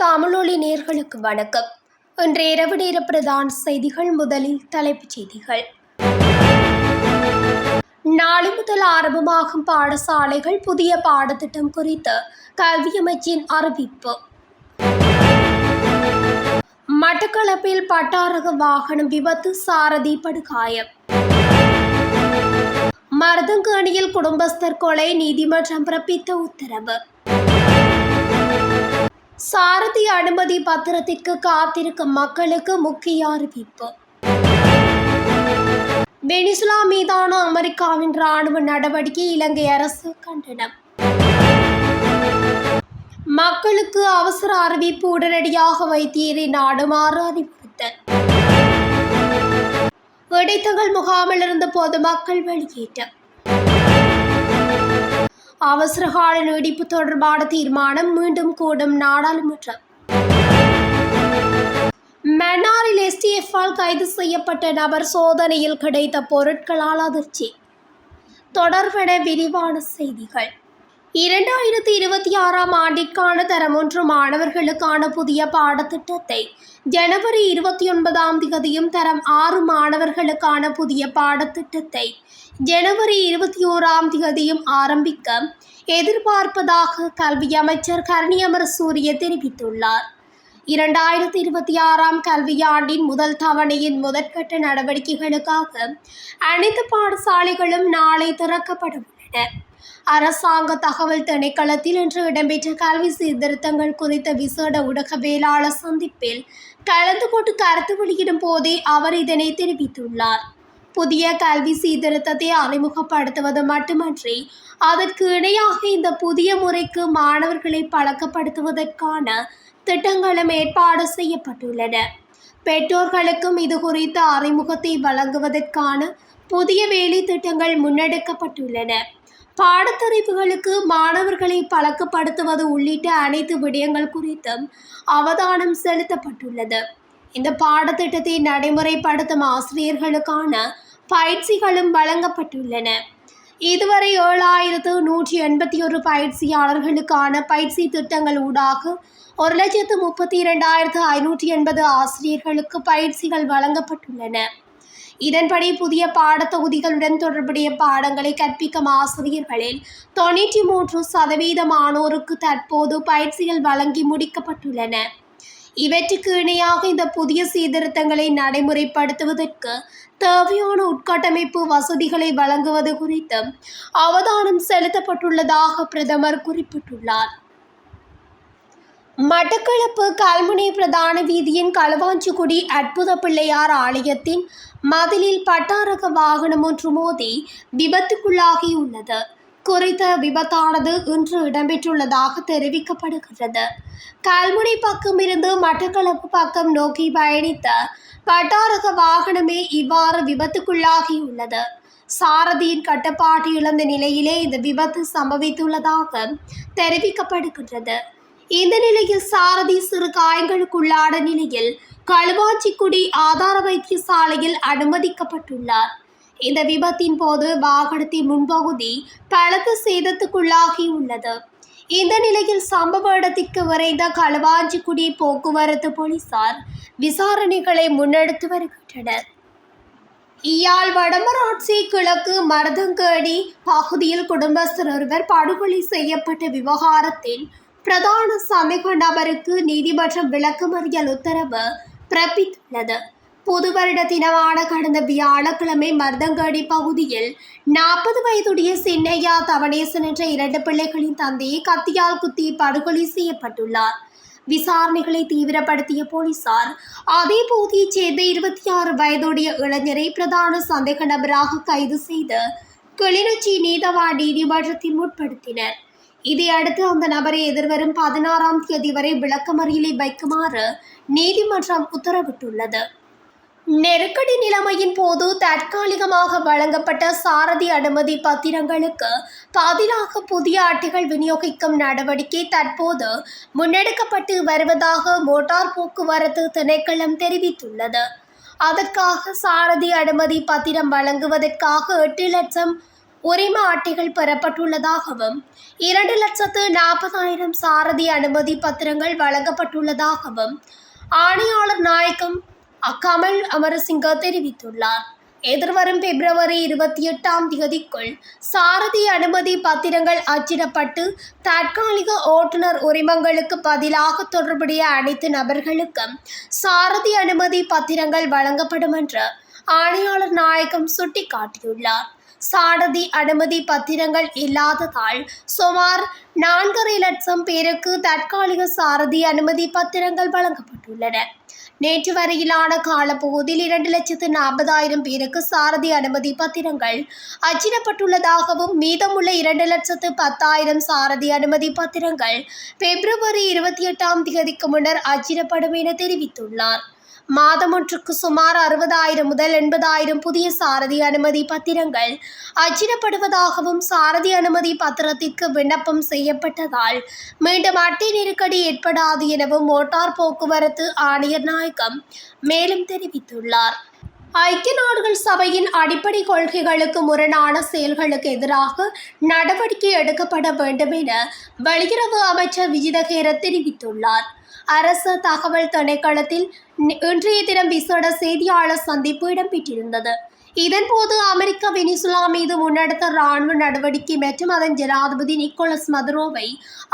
தமிழொலி நேர்களுக்கு வணக்கம். இன்று இரவு நேர பிரதான செய்திகள் முதலில் தலைப்புச் செய்திகள். நாளை முதல் ஆரம்பமாகும் பாடசாலைகள் புதிய பாடத்திட்டம் குறித்து கல்வி அமைச்சின் அறிவிப்பு. மட்டக்களப்பில் பட்டாரக வாகனம் விபத்து சாரதி படுகாயம் மருதங்கேணியில் குடும்பஸ்தர் கொலை நீதிமன்றம் பிறப்பித்த உத்தரவு. சாரதி அனுமதி பத்திரத்திற்கு காத்திருக்கும் மக்களுக்கு முக்கிய அறிவிப்பு. வெனிசுலா மீதான அமெரிக்காவின் ராணுவ நடவடிக்கை இலங்கை அரசு கண்டனம். மக்களுக்கு அவசர அறிவிப்பு உடனடியாக வைத்தியரை நாடுமாறு அறிவுறுத்தல். இடைத்தங்கள் முகாமில் இருந்த பொதுமக்கள் வெளியேற்றம். அவசரகால நீடிப்பு தொடர்பான தீர்மானம் மீண்டும் கூடும் நாடாளுமன்றம். மன்னாரில் எஸ்டிஎஃப்பால் கைது செய்யப்பட்ட நபர் சோதனையில் கிடைத்த பொருட்களால் அதிர்ச்சி. தொடர்பென விரிவான செய்திகள். இரண்டாயிரத்தி இருபத்தி ஆறாம் ஆண்டிற்கான தரமொன்று மாணவர்களுக்கான புதிய பாடத்திட்டத்தை ஜனவரி இருபத்தி ஒன்பதாம் தேதியும் தரம் ஆறு மாணவர்களுக்கான புதிய பாடத்திட்டத்தை ஜனவரி இருபத்தி ஓராம் தேதியும் ஆரம்பிக்க எதிர்பார்ப்பதாக கல்வி அமைச்சர் கரணியமர சூரிய தெரிவித்துள்ளார். இரண்டாயிரத்தி இருபத்தி ஆறாம் கல்வியாண்டின் முதல் தவணையின் முதற்கட்ட நடவடிக்கைகளுக்காக அனைத்து பாடசாலைகளும் நாளை திறக்கப்பட உள்ளன. அரசாங்க தகவல் திணைக்களத்தில் இன்று இடம்பெற்ற கல்வி சீர்திருத்தங்கள் குறித்த விசேட ஊடகவியலாளர் சந்திப்பில் கலந்து கொண்டு கருத்து வெளியிடும் போதே அவர் இதனை தெரிவித்துள்ளார். புதிய கல்வி சீர்திருத்தத்தை அறிமுகப்படுத்துவது மட்டுமன்றி அதற்கு இணையாக இந்த புதிய முறைக்கு மாணவர்களை பழக்கப்படுத்துவதற்கான திட்டங்களும் ஏற்பாடு செய்யப்பட்டுள்ளன. பெற்றோர்களுக்கும் இது குறித்த அறிமுகத்தை வழங்குவதற்கான புதிய வேலை திட்டங்கள் முன்னெடுக்கப்பட்டுள்ளன. பாடத்தறிவுகளுக்கு மாணவர்களை பழக்கப்படுத்துவது உள்ளிட்ட அனைத்து விடயங்கள் குறித்தும் அவதானம் செலுத்தப்பட்டுள்ளது. இந்த பாடத்திட்டத்தை நடைமுறைப்படுத்தும் ஆசிரியர்களுக்கான பயிற்சிகளும் வழங்கப்பட்டுள்ளன. இதுவரை ஏழாயிரத்து நூற்றி எண்பத்தி ஒரு பயிற்சியாளர்களுக்கான பயிற்சி திட்டங்கள் ஊடாக ஒரு லட்சத்து முப்பத்தி இரண்டாயிரத்து ஐநூற்றி எண்பது ஆசிரியர்களுக்கு பயிற்சிகள் வழங்கப்பட்டுள்ளன. இதன்படி புதிய பாடத்தொகுதிகளுடன் தொடர்புடைய பாடங்களை கற்பிக்கும் ஆசிரியர்களில் தொண்ணூற்றி மூன்று சதவீதமானோருக்கு தற்போது பயிற்சிகள் வழங்கி முடிக்கப்பட்டுள்ளன. இவற்றுக்கு இணையாக இந்த புதிய சீர்திருத்தங்களை நடைமுறைப்படுத்துவதற்கு தேவையான உட்கட்டமைப்பு வசதிகளை வழங்குவது குறித்து அவதானம் செலுத்தப்பட்டுள்ளதாக பிரதமர் குறிப்பிட்டுள்ளார். மட்டக்களப்பு கல்முனை பிரதான வீதியின் களுவாஞ்சிக்குடி அற்புத பிள்ளையார் ஆலயத்தின் மதிலில் பட்டாரக வாகனம் ஒன்று மோதி விபத்துக்குள்ளாகியுள்ளது. குறித்த விபத்தானது இன்று இடம்பெற்றுள்ளதாக தெரிவிக்கப்படுகிறது கல்முனை பக்கம் இருந்து மட்டக்களப்பு பக்கம் நோக்கி பயணித்த பட்டாரக வாகனமே இவ்வாறு விபத்துக்குள்ளாகியுள்ளது. சாரதியின் கட்டுப்பாட்டு இழந்த நிலையிலே இந்த விபத்து சம்பவித்துள்ளதாக தெரிவிக்கப்படுகின்றது. இந்த நிலையில் சாரதி சிறு காயங்களுக்குள்ளான நிலையில் களுவாஞ்சிக்குடி ஆதார வைத்தியசாலையில் அனுமதிக்கப்பட்டுள்ளார். இந்த விபத்தின் போது வாகனத்தின் முன்பகுதி பலத்த சேதத்துக்குள்ளாகி உள்ளது இந்த நிலையில் சம்பவ இடத்திற்கு விரைந்த களுவாஞ்சிக்குடி போக்குவரத்து போலீசார் விசாரணைகளை முன்னெடுத்து வருகின்றனர். இயாழ் வடமராட்சி கிழக்கு மருதங்கேணி பகுதியில் குடும்பஸ்தர் ஒருவர் படுகொலை செய்யப்பட்ட விவகாரத்தில் பிரதான சமூக நபருக்கு நீதிமன்றம் விளக்கமறியல் உத்தரவு பிறப்பித்துள்ளது. புது வருட தினமான கடந்த வியாழக்கிழமை மருதங்காடி பகுதியில் நாற்பது வயதுடைய சின்னையா தவணேசன் என்ற இரண்டு பிள்ளைகளின் தந்தையை கத்தியால் குத்தி படுகொலை செய்யப்பட்டுள்ளார். விசாரணைகளை தீவிரப்படுத்திய போலீசார் அதே பகுதியைச் சேர்ந்த இருபத்தி ஆறு வயதுடைய இளைஞரை பிரதான சந்தேக நபராக கைது செய்து கிளிநொச்சி நீதவான் நீதிமன்றத்தில் முற்படுத்தினர். இதையடுத்து அந்த நபரை எதிர்வரும் பதினாறாம் தேதி வரை விளக்கமறியலை வைக்குமாறு நீதிமன்றம் உத்தரவிட்டுள்ளது. நெருக்கடி நிலைமையின் போது தற்காலிகமாக வழங்கப்பட்ட சாரதி அனுமதி பத்திரங்களுக்கு பதிலாக புதிய அட்டைகள் விநியோகிக்கும் நடவடிக்கை தற்போது முன்னெடுக்கப்பட்டு வருவதாக மோட்டார் போக்குவரத்து திணைக்களம் தெரிவித்துள்ளது. அதற்காக சாரதி அனுமதி பத்திரம் வழங்குவதற்காக எட்டு லட்சம் உரிம அட்டைகள் பெறப்பட்டுள்ளதாகவும் இரண்டு லட்சத்து நாற்பதாயிரம் சாரதி அனுமதி பத்திரங்கள் வழங்கப்பட்டுள்ளதாகவும் ஆணையாளர் நாயக்கம் அக்கமல் அமரசிங்க தெரிவித்துள்ளார். எதிர்வரும் பிப்ரவரி இருபத்தி எட்டாம் தேதிக்குள் சாரதி அனுமதி பத்திரங்கள் அச்சிடப்பட்டு தற்காலிக ஓட்டுநர் உரிமங்களுக்கு பதிலாக தொடர்புடைய அனைத்து நபர்களுக்கும் சாரதி அனுமதி பத்திரங்கள் வழங்கப்படும் என்று ஆணையாளர் நாயகம் சுட்டிக்காட்டியுள்ளார். சாரதி அனுமதி பத்திரங்கள் இல்லாததால் சுமார் நான்கரை லட்சம் பேருக்கு தற்காலிக சாரதி அனுமதி பத்திரங்கள் வழங்கப்பட்டுள்ளன. நேற்று வரையிலான காலப்பகுதியில் இரண்டு லட்சத்து நாற்பதாயிரம் பேருக்கு சாரதி அனுமதி பத்திரங்கள் அச்சிடப்பட்டுள்ளதாகவும் மீதமுள்ள இரண்டு லட்சத்து பத்தாயிரம் சாரதி அனுமதி பத்திரங்கள் பிப்ரவரி இருபத்தி எட்டாம் தேதிக்கு முன்னர் அச்சிடப்படும் என தெரிவித்துள்ளார். மாதமொன்றுக்கு சுமார் அறுபதாயிரம் முதல் எண்பதாயிரம் புதிய சாரதி அனுமதி பத்திரங்கள் அச்சிடப்படுவதாகவும் சாரதி அனுமதி பத்திரத்திற்கு விண்ணப்பம் செய்யப்பட்டதால் மீண்டும் அட்டை நெருக்கடி ஏற்படாது எனவும் மோட்டார் போக்குவரத்து ஆணையர் நாயகம் மேலும் தெரிவித்துள்ளார். ஐக்கிய நாடுகள் சபையின் அடிப்படை கொள்கைகளுக்கு முரணான செயல்களுக்கு எதிராக நடவடிக்கை எடுக்கப்பட வேண்டும் என வெளியுறவு அமைச்சர் விஜிதகேர தெரிவித்துள்ளார். அரசு தகவல் திணைக்களத்தில் இன்றைய தினம் விசேட செய்தியாளர் சந்திப்பு இடம்பெற்றிருந்தது. இதன்போது அமெரிக்கா வெனிசுலா மீது முன்னெடுத்த ராணுவ நடவடிக்கை மற்றும் அதன் ஜனாதிபதி நிக்கோலஸ் மதுரோவை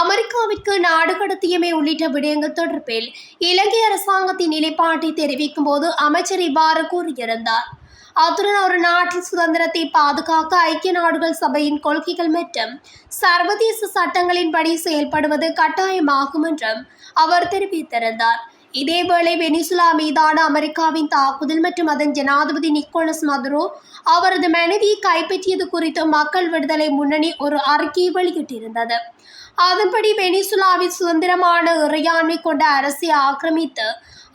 அமெரிக்காவிற்கு நாடு கடத்தியமை உள்ளிட்ட விடயங்கள் தொடர்பில் இலங்கை அரசாங்கத்தின் நிலைப்பாட்டை தெரிவிக்கும் போது அமைச்சர் இவ்வாறு கூறியிருந்தார். அத்துடன் ஒரு நாட்டின் சுதந்திரத்தை பாதுகாக்க ஐக்கிய நாடுகள் சபையின் கொள்கைகள் மற்றும் சர்வதேச சட்டங்களின்படி செயல்படுவது கட்டாயமாகும் என்றும் அவர் தெரிவித்திருந்தார். இதேவேளை வெனிசுலா மீதான அமெரிக்காவின் தாக்குதல் மற்றும் அதன் ஜனாதிபதி நிக்கோலஸ் மதுரோ அவரது மனைவியை கைப்பற்றியது குறித்து மக்கள் விடுதலை முன்னணி ஒரு அறிக்கையை வெளியிட்டிருந்தது. அதன்படி வெனிசுலாவில் சுதந்திரமான இறையாண்மை கொண்ட அரசை ஆக்கிரமித்து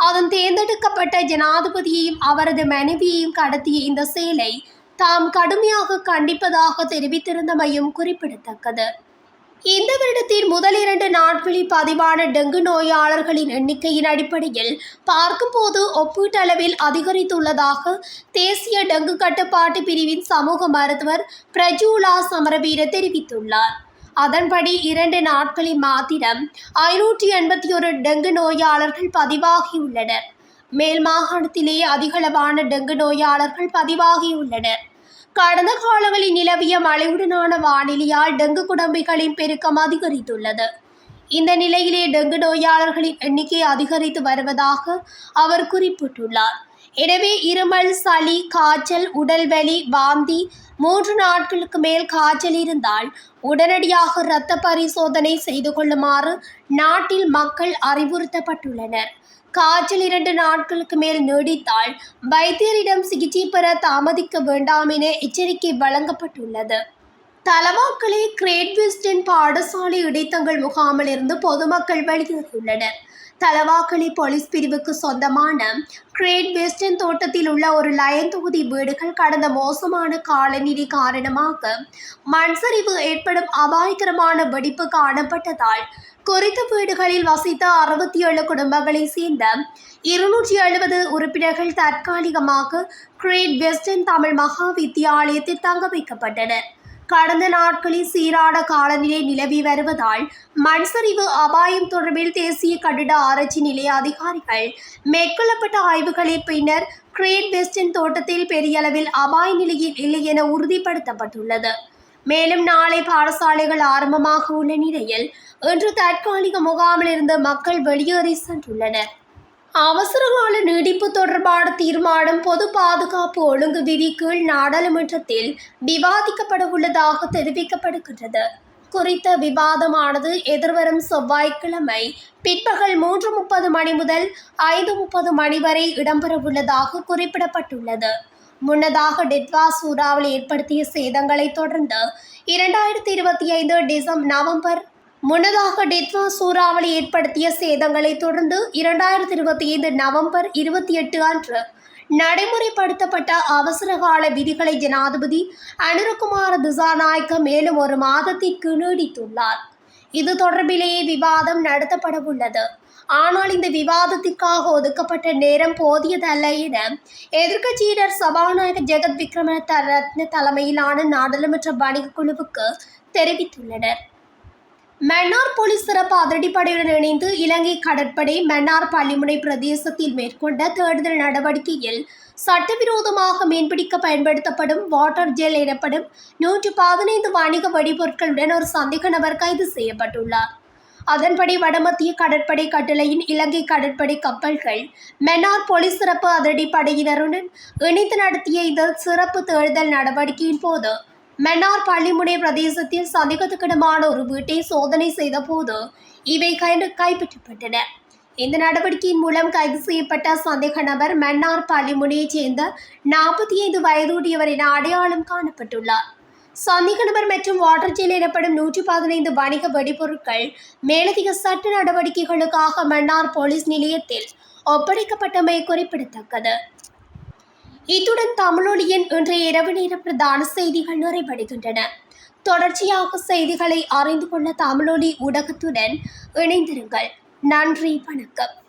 அதன் தேர்ந்தெடுக்கப்பட்ட ஜனாதிபதியையும் அவரது மனைவியையும் கடத்திய இந்த செயலை தாம் கடுமையாக கண்டிப்பதாக தெரிவித்திருந்தமையும் குறிப்பிடத்தக்கது. இந்த வருடத்தின் முதல் இரண்டு நாட்களில் பதிவான டெங்கு நோயாளர்களின் எண்ணிக்கையின் அடிப்படையில் பார்க்கும்போது ஒப்பீட்டளவில் அதிகரித்துள்ளதாக தேசிய டெங்கு கட்டுப்பாட்டு பிரிவின் சமூக மருத்துவர் பிரஜூலா சமரவீர தெரிவித்துள்ளார். அதன்படி இரண்டு நாட்களில் மாத்திரம் ஐநூற்றி எண்பத்தி ஒரு டெங்கு நோயாளர்கள் பதிவாகியுள்ளனர். மேல் மாகாணத்திலேயே அதிகளவான டெங்கு நோயாளர்கள் பதிவாகியுள்ளனர். கடந்த காலங்களில் நிலவிய மழையுடனான வானிலையால் டெங்கு குடம்பிகளின் பெருக்கம் அதிகரித்துள்ளது. இந்த நிலையிலே டெங்கு நோயாளர்களின் எண்ணிக்கை அதிகரித்து வருவதாக அவர் குறிப்பிட்டுள்ளார். எனவே இருமல் சளி காய்ச்சல் உடல்வலி வாந்தி மூன்று நாட்களுக்கு மேல் காய்ச்சல் இருந்தால் உடனடியாக இரத்த பரிசோதனை செய்து கொள்ளுமாறு நாட்டில் மக்கள் அறிவுறுத்தப்பட்டுள்ளனர். காய்ச்சல் இரண்டு நாட்களுக்கு மேல் நீடித்தால் வைத்தியரிடம் சிகிச்சை பெற தாமதிக்க வேண்டாம் என எச்சரிக்கை வழங்கப்பட்டுள்ளது. தலவாக்கலை கிரேட் வெஸ்டன் பாடசாலை இடைத்தங்கள் முகாமில் இருந்து பொதுமக்கள் வெளியேறியுள்ளனர். தலவாக்கலை போலீஸ் பிரிவுக்கு சொந்தமான கிரேட் வெஸ்டன் தோட்டத்தில் உள்ள ஒரு லயன் தொகுதி வீடுகள் கடந்த மோசமான காலநிலை காரணமாக மண்சரிவு ஏற்படும் அபாயகரமான வெடிப்பு காணப்பட்டதால் குறித்த வீடுகளில் வசித்த அறுபத்தி ஏழு குடும்பங்களை சேர்ந்த இருநூற்றி எழுபது உறுப்பினர்கள் தற்காலிகமாக கிரேட் வெஸ்டர்ன் தமிழ் மகா வித்தியாலயத்தில் தங்க வைக்கப்பட்டனர். கடந்த நாட்களில் சீரான காலநிலை நிலவி வருவதால் மண்சரிவு அபாயம் தொடர்பில் தேசிய கட்டிட ஆராய்ச்சி நிலைய அதிகாரிகள் மேற்கொள்ளப்பட்ட ஆய்வுகளின் பின்னர் கிரேட் வெஸ்டர்ன் தோட்டத்தில் பெரிய அளவில் அபாய நிலையில் இல்லை என உறுதிப்படுத்தப்பட்டுள்ளது. மேலும் நாளை பாடசாலைகள் ஆரம்பமாக உள்ள நிலையில் இன்று தற்காலிக முகாமில் இருந்து மக்கள் வெளியேறி சென்றுள்ளனர். அவசரகால நீடிப்பு தொடர்பான தீர்மானம் பொது பாதுகாப்பு ஒழுங்கு விதி கீழ் நாடாளுமன்றத்தில் விவாதிக்கப்பட உள்ளதாக தெரிவிக்கப்படுகின்றது. குறித்த விவாதமானது எதிர்வரும் செவ்வாய்க்கிழமை பிற்பகல் மூன்று முப்பது மணி முதல் ஐந்து முப்பது மணி வரை இடம்பெறவுள்ளதாக குறிப்பிடப்பட்டுள்ளது. முன்னதாக டெத்வா சூறாவளி ஏற்படுத்திய சேதங்களை தொடர்ந்து இரண்டாயிரத்தி இருபத்தி ஐந்து டிசம்பர் நவம்பர் முன்னதாக டெத்வா சூறாவளி ஏற்படுத்திய சேதங்களை தொடர்ந்து இரண்டாயிரத்தி இருபத்தி ஐந்து நவம்பர் இருபத்தி எட்டு அன்று நடைமுறைப்படுத்தப்பட்ட அவசரகால விதிகளை ஜனாதிபதி அனுரகுமார திசாநாயக்க மேலும் ஒரு மாதத்திற்கு நீடித்துள்ளார். இது தொடர்பிலேயே விவாதம் நடத்தப்பட உள்ளது ஆனால் இந்த விவாதத்திற்காக ஒதுக்கப்பட்ட நேரம் போதியதல்ல என எதிர்க்கட்சியினர் சபாநாயகர் ஜெகத் விக்ரம ரத்ன தலைமையிலான நாடாளுமன்ற வணிக குழுவுக்கு தெரிவித்துள்ளனர். மன்னார் போலீஸ் சிறப்பு அதிரடிப்படையுடன் இணைந்து இலங்கை கடற்படை மன்னார் பள்ளிமுனை பிரதேசத்தில் மேற்கொண்ட தேடுதல் நடவடிக்கையில் சட்டவிரோதமாக மீன்பிடிக்க பயன்படுத்தப்படும் வாட்டர் ஜெல் எனப்படும் நூற்று பதினைந்து வணிக வெடிபொருட்களுடன் ஒரு சந்தேக நபர் கைது செய்யப்பட்டுள்ளார். அதன்படி வடமத்திய கடற்படை கட்டளையின் இலங்கை கடற்படை கப்பல்கள் மென்னார் போலீஸ் சிறப்பு அதிரடிப்படையினருடன் இணைந்து நடத்திய இந்த சிறப்பு தேடுதல் நடவடிக்கையின் போது மென்னார் பள்ளிமுனை பிரதேசத்தில் சந்தேகத்துக்கிடமான ஒரு வீட்டை சோதனை செய்த போது இவை கைது கைப்பற்றப்பட்டன. இந்த நடவடிக்கையின் மூலம் கைது செய்யப்பட்ட சந்தேக நபர் மன்னார் பள்ளிமுனையைச் சேர்ந்த நாற்பத்தி ஐந்து வயதுடையவர் என அடையாளம் காணப்பட்டுள்ளார். சந்தேக மற்றும் வாட்டர்ஜெல் எனப்படும் நூற்றி பதினைந்து வணிக வெடிபொருட்கள் மேலதிக சட்ட நடவடிக்கைகளுக்காக மன்னார் போலீஸ் நிலையத்தில் ஒப்படைக்கப்பட்டமை குறிப்பிடத்தக்கது. இத்துடன் தமிழொலியின் இன்றைய இரவு நேர பிரதான செய்திகள் நிறைவடைகின்றன. தொடர்ச்சியாக செய்திகளை அறிந்து கொள்ள தமிழொலி ஊடகத்துடன் இணைந்திருங்கள். நன்றி வணக்கம்.